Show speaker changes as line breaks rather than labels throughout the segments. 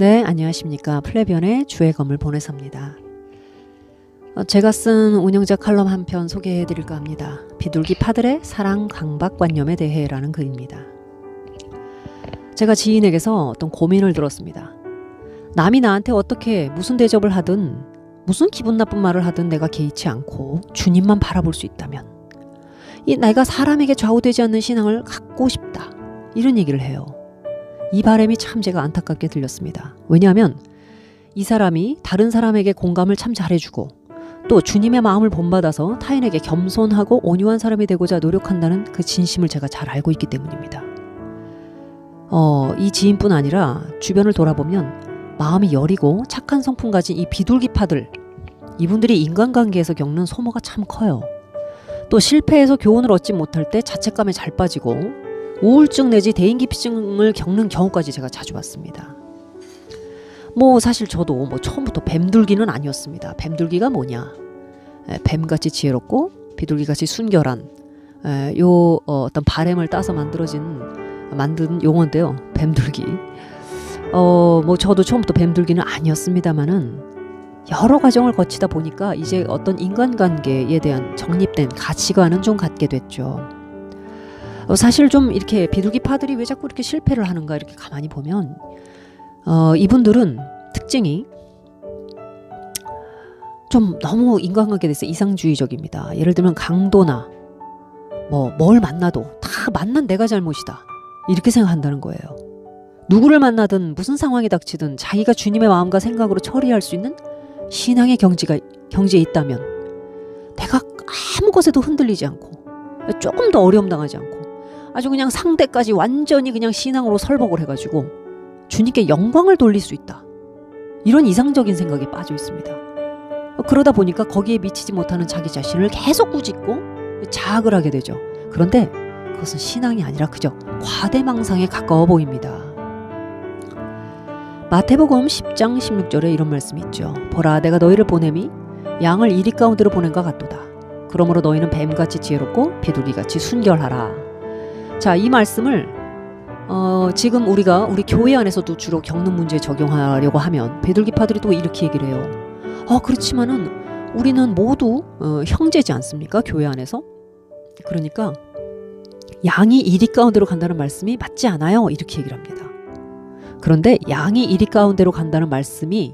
네, 안녕하십니까. 플레비언의 주의 검을 보내섭니다. 어, 제가 쓴 운영자 칼럼 한 편 소개해 드릴까 합니다. 비둘기 파들의 사랑 강박관념에 대해라는 글입니다. 제가 지인에게서 어떤 고민을 들었습니다. 남이 나한테 어떻게 무슨 대접을 하든 무슨 기분 나쁜 말을 하든 내가 개의치 않고 주님만 바라볼 수 있다면 이 내가 사람에게 좌우되지 않는 신앙을 갖고 싶다. 이런 얘기를 해요. 이 바람이 참 제가 안타깝게 들렸습니다. 왜냐하면 이 사람이 다른 사람에게 공감을 참 잘해주고 또 주님의 마음을 본받아서 타인에게 겸손하고 온유한 사람이 되고자 노력한다는 그 진심을 제가 잘 알고 있기 때문입니다. 어, 이 지인뿐 아니라 주변을 돌아보면 마음이 여리고 착한 성품 가진 이 비둘기파들 이분들이 인간관계에서 겪는 소모가 참 커요. 또 실패해서 교훈을 얻지 못할 때 자책감에 잘 빠지고 우울증 내지 대인기피증을 겪는 경우까지 제가 자주 봤습니다. 뭐 사실 저도 뭐 처음부터 뱀둘기는 아니었습니다. 뱀둘기가 뭐냐? 에, 뱀같이 지혜롭고 비둘기같이 순결한 에, 요 어, 어떤 바램을 따서 만들어진 만든 용어인데요. 뱀둘기. 어, 뭐 저도 처음부터 뱀둘기는 아니었습니다만은 여러 과정을 거치다 보니까 이제 어떤 인간관계에 대한 정립된 가치관은 좀 갖게 됐죠. 어, 사실 좀 이렇게 비둘기 파들이 왜 자꾸 이렇게 실패를 하는가 이렇게 가만히 보면 어, 이분들은 특징이 좀 너무 인간관계에 대해서 이상주의적입니다. 예를 들면 강도나 뭐 뭘 만나도 다 만난 내가 잘못이다 이렇게 생각한다는 거예요. 누구를 만나든 무슨 상황이 닥치든 자기가 주님의 마음과 생각으로 처리할 수 있는 신앙의 경지가 경지에 있다면 내가 아무 것에도 흔들리지 않고 조금 더 어려움 당하지 않고 아주 그냥 상대까지 완전히 그냥 신앙으로 설복을 해가지고 주님께 영광을 돌릴 수 있다. 이런 이상적인 생각에 빠져 있습니다. 그러다 보니까 거기에 미치지 못하는 자기 자신을 계속 꾸짖고 자학을 하게 되죠. 그런데 그것은 신앙이 아니라 그저 과대망상에 가까워 보입니다. 마태복음 10장 16절에 이런 말씀이 있죠. 보라 내가 너희를 보냄이 양을 이리 가운데로 보낸 것 같도다. 그러므로 너희는 뱀같이 지혜롭고 비둘기같이 순결하라. 자, 이 말씀을 어, 지금 우리가 우리 교회 안에서도 주로 겪는 문제에 적용하려고 하면 비둘기파들이 또 이렇게 얘기를 해요. 어, 그렇지만은 우리는 모두 어, 형제지 않습니까? 교회 안에서. 그러니까 양이 이리 가운데로 간다는 말씀이 맞지 않아요. 이렇게 얘기를 합니다. 그런데 양이 이리 가운데로 간다는 말씀이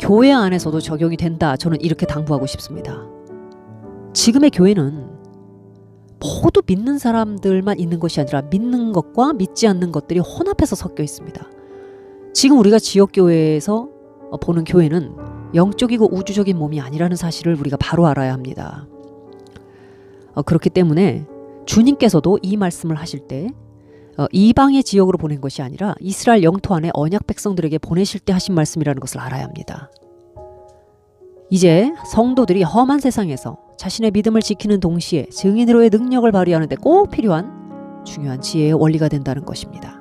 교회 안에서도 적용이 된다. 저는 이렇게 당부하고 싶습니다. 지금의 교회는 모두 믿는 사람들만 있는 것이 아니라 믿는 것과 믿지 않는 것들이 혼합해서 섞여 있습니다. 지금 우리가 지역교회에서 보는 교회는 영적이고 우주적인 몸이 아니라는 사실을 우리가 바로 알아야 합니다. 어, 그렇기 때문에 주님께서도 이 말씀을 하실 때 어, 이방의 지역으로 보낸 것이 아니라 이스라엘 영토 안에 언약 백성들에게 보내실 때 하신 말씀이라는 것을 알아야 합니다. 이제 성도들이 험한 세상에서 자신의 믿음을 지키는 동시에 증인으로의 능력을 발휘하는 데 꼭 필요한 중요한 지혜의 원리가 된다는 것입니다.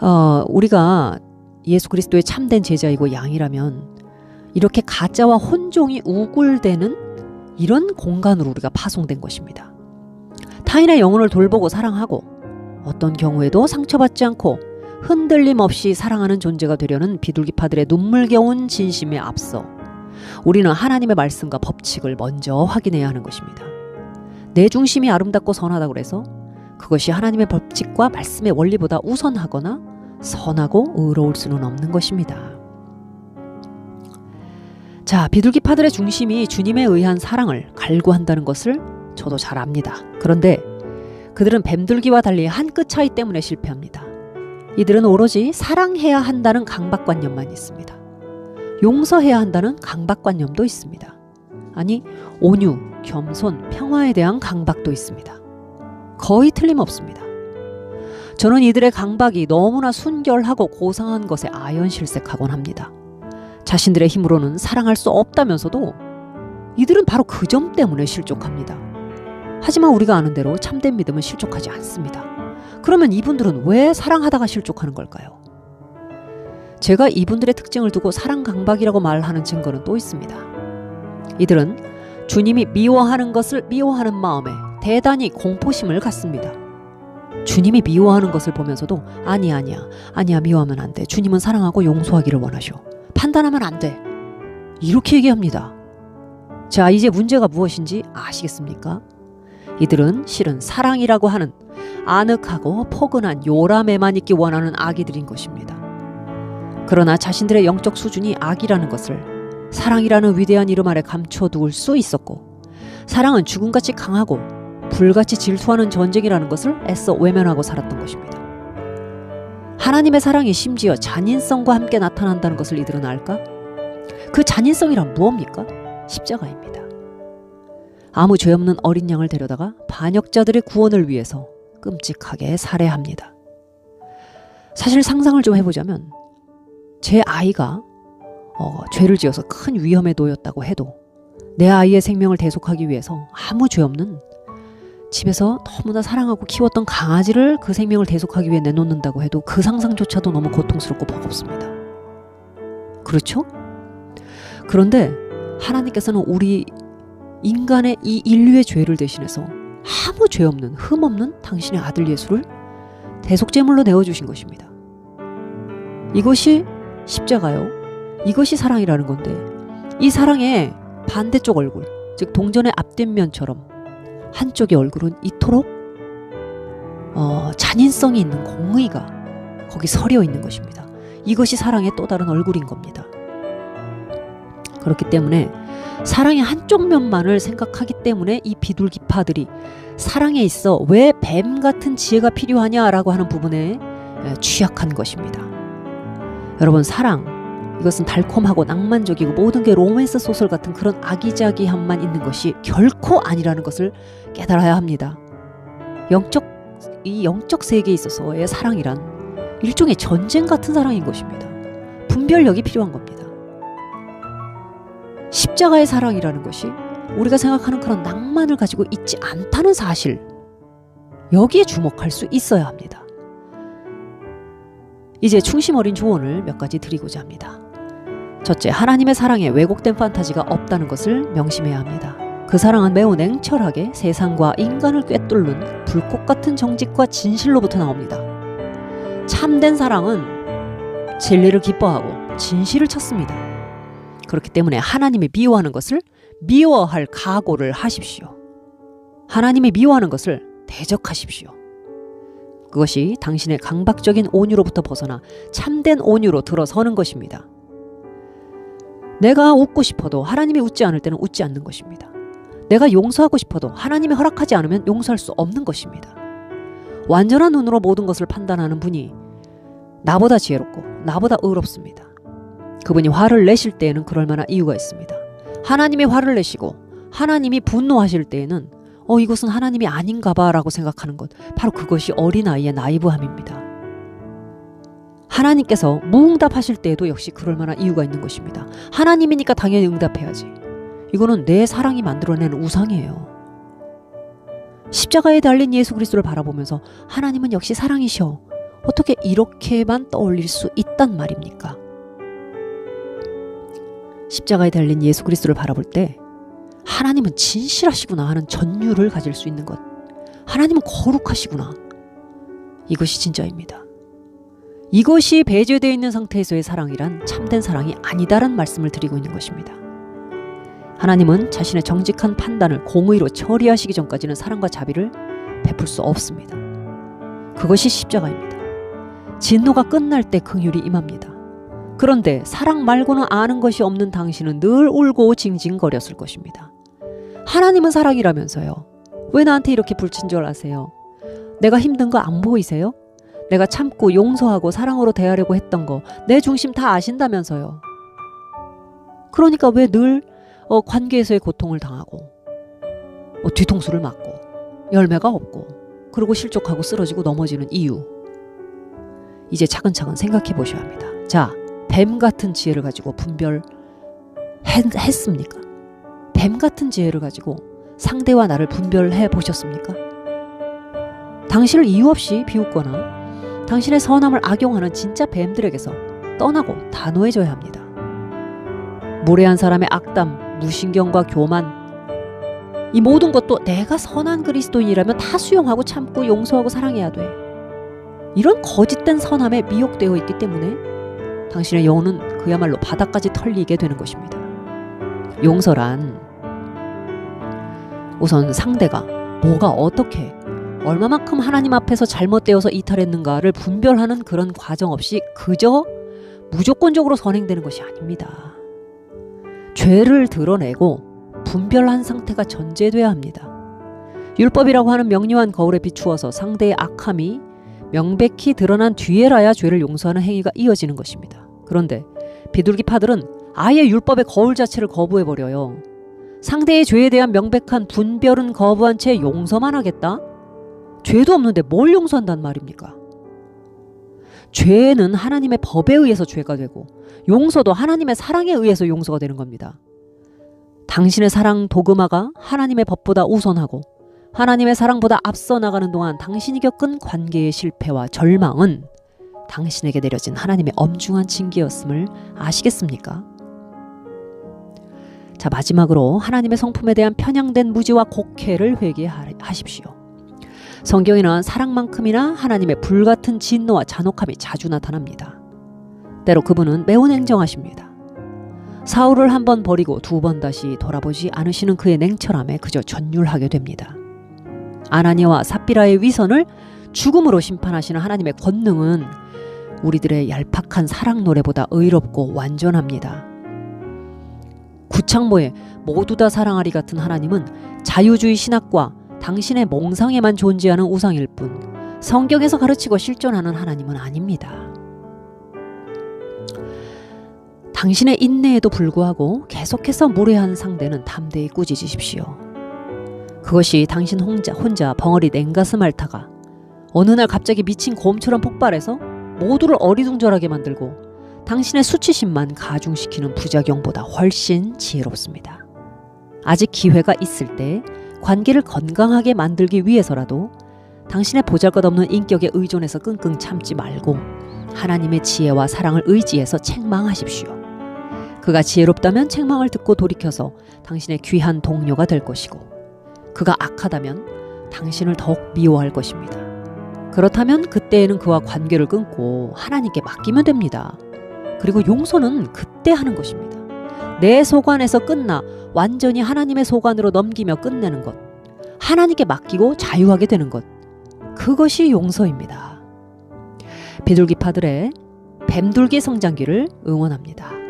어, 우리가 예수 그리스도의 참된 제자이고 양이라면 이렇게 가짜와 혼종이 우굴대는 이런 공간으로 우리가 파송된 것입니다. 타인의 영혼을 돌보고 사랑하고 어떤 경우에도 상처받지 않고 흔들림 없이 사랑하는 존재가 되려는 비둘기파들의 눈물겨운 진심에 앞서 우리는 하나님의 말씀과 법칙을 먼저 확인해야 하는 것입니다. 내 중심이 아름답고 선하다고 그래서 그것이 하나님의 법칙과 말씀의 원리보다 우선하거나 선하고 의로울 수는 없는 것입니다. 자, 비둘기 파들의 중심이 주님에 의한 사랑을 갈구한다는 것을 저도 잘 압니다. 그런데 그들은 뱀들기와 달리 한 끗 차이 때문에 실패합니다. 이들은 오로지 사랑해야 한다는 강박관념만 있습니다. 용서해야 한다는 강박관념도 있습니다. 아니, 온유, 겸손, 평화에 대한 강박도 있습니다. 거의 틀림없습니다. 저는 이들의 강박이 너무나 순결하고 고상한 것에 아연실색하곤 합니다. 자신들의 힘으로는 사랑할 수 없다면서도 이들은 바로 그 점 때문에 실족합니다. 하지만 우리가 아는 대로 참된 믿음은 실족하지 않습니다. 그러면 이분들은 왜 사랑하다가 실족하는 걸까요? 제가 이분들의 특징을 두고 사랑 강박이라고 말하는 증거는 또 있습니다. 이들은 주님이 미워하는 것을 미워하는 마음에 대단히 공포심을 갖습니다. 주님이 미워하는 것을 보면서도 아니 아니야 아니야 미워하면 안 돼. 주님은 사랑하고 용서하기를 원하셔. 판단하면 안 돼. 이렇게 얘기합니다. 자 이제 문제가 무엇인지 아시겠습니까? 이들은 실은 사랑이라고 하는 아늑하고 포근한 요람에만 있기 원하는 아기들인 것입니다. 그러나 자신들의 영적 수준이 악이라는 것을 사랑이라는 위대한 이름 아래 감춰두을 수 있었고 사랑은 죽음같이 강하고 불같이 질투하는 전쟁이라는 것을 애써 외면하고 살았던 것입니다. 하나님의 사랑이 심지어 잔인성과 함께 나타난다는 것을 이들은 알까? 그 잔인성이란 무엇입니까? 십자가입니다. 아무 죄 없는 어린 양을 데려다가 반역자들의 구원을 위해서 끔찍하게 살해합니다. 사실 상상을 좀 해보자면 제 아이가 어, 죄를 지어서 큰 위험에 놓였다고 해도 내 아이의 생명을 대속하기 위해서 아무 죄 없는 집에서 너무나 사랑하고 키웠던 강아지를 그 생명을 대속하기 위해 내놓는다고 해도 그 상상조차도 너무 고통스럽고 버겁습니다. 그렇죠? 그런데 하나님께서는 우리 인간의 이 인류의 죄를 대신해서 아무 죄 없는 흠 없는 당신의 아들 예수를 대속제물로 내어 주신 것입니다. 이것이 십자가요. 이것이 사랑이라는 건데 이 사랑의 반대쪽 얼굴, 즉 동전의 앞뒷면처럼 한쪽의 얼굴은 이토록 어, 잔인성이 있는 공의가 거기 서려 있는 것입니다. 이것이 사랑의 또 다른 얼굴인 겁니다. 그렇기 때문에 사랑의 한쪽 면만을 생각하기 때문에 이 비둘기파들이 사랑에 있어 왜 뱀 같은 지혜가 필요하냐라고 하는 부분에 취약한 것입니다. 여러분 사랑 이것은 달콤하고 낭만적이고 모든 게 로맨스 소설 같은 그런 아기자기함만 있는 것이 결코 아니라는 것을 깨달아야 합니다. 영적 이 영적 세계에 있어서의 사랑이란 일종의 전쟁 같은 사랑인 것입니다. 분별력이 필요한 겁니다. 십자가의 사랑이라는 것이 우리가 생각하는 그런 낭만을 가지고 있지 않다는 사실 여기에 주목할 수 있어야 합니다. 이제 충심 어린 조언을 몇 가지 드리고자 합니다. 첫째, 하나님의 사랑에 왜곡된 판타지가 없다는 것을 명심해야 합니다. 그 사랑은 매우 냉철하게 세상과 인간을 꿰뚫는 불꽃 같은 정직과 진실로부터 나옵니다. 참된 사랑은 진리를 기뻐하고 진실을 찾습니다. 그렇기 때문에 하나님이 미워하는 것을 미워할 각오를 하십시오. 하나님이 미워하는 것을 대적하십시오. 그것이 당신의 강박적인 온유로부터 벗어나 참된 온유로 들어서는 것입니다. 내가 웃고 싶어도 하나님이 웃지 않을 때는 웃지 않는 것입니다. 내가 용서하고 싶어도 하나님이 허락하지 않으면 용서할 수 없는 것입니다. 완전한 눈으로 모든 것을 판단하는 분이 나보다 지혜롭고 나보다 의롭습니다. 그분이 화를 내실 때에는 그럴 만한 이유가 있습니다. 하나님이 화를 내시고 하나님이 분노하실 때에는 어 이것은 하나님이 아닌가 봐라고 생각하는 것 바로 그것이 어린아이의 나이브함입니다. 하나님께서 무응답하실 때에도 역시 그럴 만한 이유가 있는 것입니다. 하나님이니까 당연히 응답해야지. 이거는 내 사랑이 만들어낸 우상이에요. 십자가에 달린 예수 그리스도를 바라보면서 하나님은 역시 사랑이셔. 어떻게 이렇게만 떠올릴 수 있단 말입니까? 십자가에 달린 예수 그리스도를 바라볼 때 하나님은 진실하시구나 하는 전율을 가질 수 있는 것. 하나님은 거룩하시구나. 이것이 진짜입니다. 이것이 배제되어 있는 상태에서의 사랑이란 참된 사랑이 아니다라는 말씀을 드리고 있는 것입니다. 하나님은 자신의 정직한 판단을 공의로 처리하시기 전까지는 사랑과 자비를 베풀 수 없습니다. 그것이 십자가입니다. 진노가 끝날 때 긍휼이 임합니다. 그런데 사랑 말고는 아는 것이 없는 당신은 늘 울고 징징거렸을 것입니다. 하나님은 사랑이라면서요. 왜 나한테 이렇게 불친절하세요? 내가 힘든 거 안 보이세요? 내가 참고 용서하고 사랑으로 대하려고 했던 거 내 중심 다 아신다면서요. 그러니까 왜늘 어, 관계에서의 고통을 당하고 어, 뒤통수를 맞고 열매가 없고 그리고 실족하고 쓰러지고 넘어지는 이유 이제 차근차근 생각해 보셔야 합니다. 자, 뱀 같은 지혜를 가지고 분별 했, 했습니까? 뱀 같은 지혜를 가지고 상대와 나를 분별해 보셨습니까? 당신을 이유 없이 비웃거나 당신의 선함을 악용하는 진짜 뱀들에게서 떠나고 단호해져야 합니다. 무례한 사람의 악담, 무신경과 교만, 이 모든 것도 내가 선한 그리스도인이라면 다 수용하고 참고 용서하고 사랑해야 돼. 이런 거짓된 선함에 미혹되어 있기 때문에 당신의 영혼은 그야말로 바닥까지 털리게 되는 것입니다. 용서란 우선 상대가 뭐가 어떻게 얼마만큼 하나님 앞에서 잘못되어서 이탈했는가를 분별하는 그런 과정 없이 그저 무조건적으로 선행되는 것이 아닙니다. 죄를 드러내고 분별한 상태가 전제돼야 합니다. 율법이라고 하는 명료한 거울에 비추어서 상대의 악함이 명백히 드러난 뒤에라야 죄를 용서하는 행위가 이어지는 것입니다. 그런데 비둘기 파들은 아예 율법의 거울 자체를 거부해 버려요. 상대의 죄에 대한 명백한 분별은 거부한 채 용서만 하겠다? 죄도 없는데 뭘 용서한단 말입니까? 죄는 하나님의 법에 의해서 죄가 되고 용서도 하나님의 사랑에 의해서 용서가 되는 겁니다. 당신의 사랑 도그마가 하나님의 법보다 우선하고 하나님의 사랑보다 앞서 나가는 동안 당신이 겪은 관계의 실패와 절망은 당신에게 내려진 하나님의 엄중한 징계였음을 아시겠습니까? 자, 마지막으로 하나님의 성품에 대한 편향된 무지와 곡해를 회개하십시오. 성경에는 사랑만큼이나 하나님의 불같은 진노와 잔혹함이 자주 나타납니다. 때로 그분은 매우 냉정하십니다. 사울을 한 번 버리고 두 번 다시 돌아보지 않으시는 그의 냉철함에 그저 전율하게 됩니다. 아나니아와 삽비라의 위선을 죽음으로 심판하시는 하나님의 권능은 우리들의 얄팍한 사랑 노래보다 의롭고 완전합니다. 구창모의 모두 다 사랑하리 같은 하나님은 자유주의 신학과 당신의 몽상에만 존재하는 우상일 뿐 성경에서 가르치고 실존하는 하나님은 아닙니다. 당신의 인내에도 불구하고 계속해서 무례한 상대는 담대히 꾸짖으십시오. 그것이 당신 혼자, 혼자 벙어리 냉가슴 앓다가 어느 날 갑자기 미친 곰처럼 폭발해서 모두를 어리둥절하게 만들고 당신의 수치심만 가중시키는 부작용보다 훨씬 지혜롭습니다. 아직 기회가 있을 때 관계를 건강하게 만들기 위해서라도 당신의 보잘것없는 인격에 의존해서 끙끙 참지 말고 하나님의 지혜와 사랑을 의지해서 책망하십시오. 그가 지혜롭다면 책망을 듣고 돌이켜서 당신의 귀한 동료가 될 것이고 그가 악하다면 당신을 더욱 미워할 것입니다. 그렇다면 그때에는 그와 관계를 끊고 하나님께 맡기면 됩니다. 그리고 용서는 그때 하는 것입니다. 내 소관에서 끝나 완전히 하나님의 소관으로 넘기며 끝내는 것. 하나님께 맡기고 자유하게 되는 것. 그것이 용서입니다. 비둘기 파들의 뱀둘기 성장기를 응원합니다.